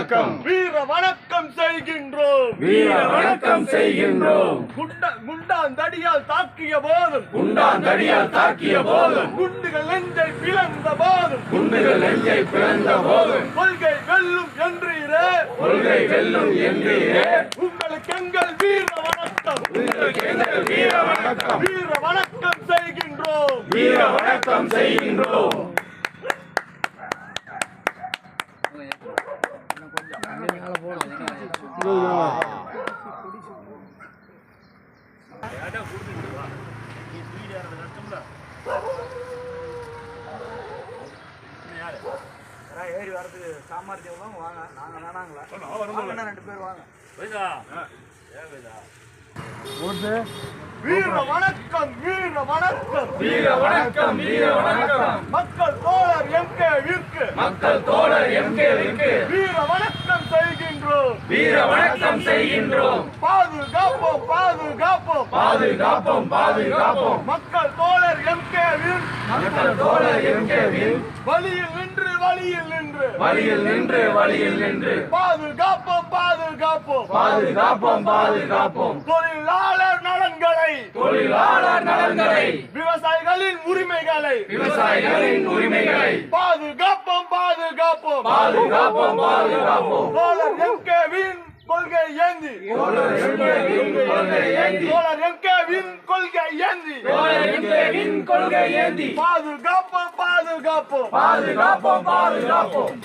வணக்கம். வீர வணக்கம் செய்கின்றோம். வீர வணக்கம் செய்கின்றோம். குண்ட குண்டான் தடியால் தாக்கிய போதும். குண்டான் தடியால் தாக்கிய போதும். குண்டுகள் நெஞ்சை பிளந்த போதும். குண்டுகள் நெஞ்சை பிறந்த போதும். கொள்கை வெல்லும் என்றீரே கொள்கை வெல்லும் என்றீரே உங்களுக்கு எங்கள் வீர வணக்கம். உங்களுக்கு எங்கள் வீர வணக்கம். வீர வணக்கம் செய்கின்றோம். வீர வணக்கம் செய்கின்றோம். ஏறி வரதுக்கு சாமர்த்தியம் வாங்க நாங்க வேணாங்களா வாங்க, ரெண்டு பேர் வாங்க வீர வணக்கம் வீர வணக்கம் வீர வணக்கம் வீர வணக்கம் மக்கள் தோழர் எம் கே விற்கு மக்கள் தோழர் எம்கேவிற்கு வீர வணக்கம் செய்கின்றோம். வீர வணக்கம் செய்கின்றோம். பாதுகாப்போம் பாதுகாப்போம் பாதுகாப்போம். மக்கள் தோழர் எம் கே மக்கள் தோழர் எம்கேவில் வழியில் நின்று வழியில் நின்று. வழியில் நின்று வழியில் நின்று. பாதுகாப்போம் பாதுகாப்போம். பாதுகாப்போம் பாதுகாப்போம். தொழிலாளர் நலன்களை. தொழிலாளர் நலன்களை. விவசாயிகளின் உரிமைகளை. விவசாயிகளின் உரிமைகளை. பாதுகாப்போம் பாதுகாப்போம். பாதுகாப்போம் பாதுகாப்போம் தோழர் எம் கே வின் கொள்கை ஏந்தி. தோழர் எம்கேவின் கொள்கை ஏந்தி. தோழர் எம்கேவின் கொள்கை ஏந்தி. பாதுகாப்போம் பாதுகாப்போம். பாதுகாப்போம் பாதுகாப்போம்.